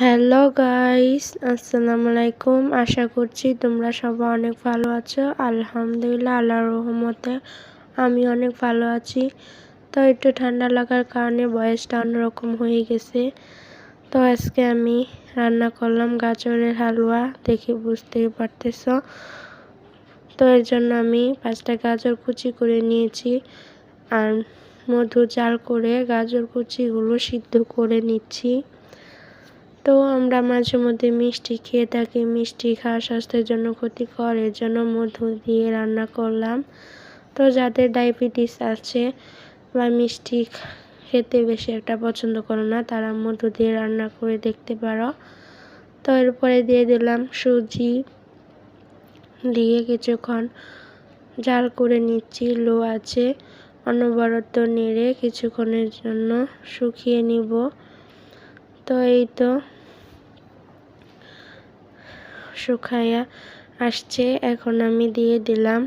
Hello guys আসসালামু আলাইকুম আশা করছি তোমরা সবাই অনেক ভালো আছো। আলহামদুলিল্লাহ, আল্লাহর রহমতে আমি অনেক ভালো আছি। তো একটু ঠান্ডা লাগার কারণে বয়সটা অন্যরকম হয়ে গেছে। তো আজকে আমি রান্না করলাম গাজরের হালুয়া, দেখে বুঝতেই পারতেছ। তো এর জন্য আমি পাঁচটা গাজর কুচি করে নিয়েছি। আর মধু চাল করে গাজর কুচিগুলো সিদ্ধ করে নিচ্ছি। তো আমরা মাঝে মধ্যে মিষ্টি খেয়ে থাকি, মিষ্টি খাওয়া স্বাস্থ্যের জন্য ক্ষতিকর, এর জন্য মধু দিয়ে রান্না করলাম। তো যাদের ডায়াবেটিস আছে বা মিষ্টি খেতে বেশি একটা পছন্দ করো না, তারা মধু দিয়ে রান্না করে দেখতে পারো। তো এরপরে দিয়ে দিলাম সুজি, দিয়ে কিছুক্ষণ জাল করে নিচ্ছি, লো আছে অনবরত নেড়ে কিছুক্ষণের জন্য শুকিয়ে নিব। তো এই তো শুকাইয়া আসছে, এখন আমি দিয়ে দিলাম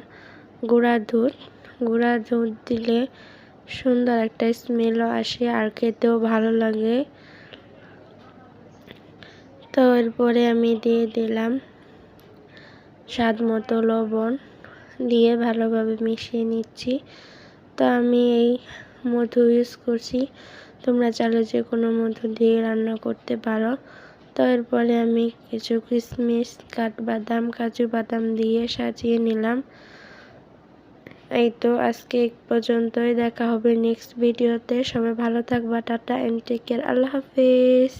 গুঁড়া দুধ। গুঁড়া দুধ দিলে সুন্দর একটা স্মেলও আসে আর খেতেও ভালো লাগে। তো এরপরে আমি দিয়ে দিলাম স্বাদ মতো লবণ দিয়ে ভালোভাবে মিশিয়ে নিচ্ছি। তো আমি এই মধু ইউজ করছি। তোমরা চাইলে যে কোনো মধু দিয়ে রান্না করতে পারো। তো এরপরে আমি কিছু কিশমিশ কাঠবাদাম, কাজু বাদাম দিয়ে সাজিয়ে নিলাম। এই তো, আজকে এক পর্যন্তই। দেখা হবে নেক্সট ভিডিওতে সবাই ভালো থাকবা, টাটা অ্যান্ড টেক কেয়ার আল্লাহ হাফিজ।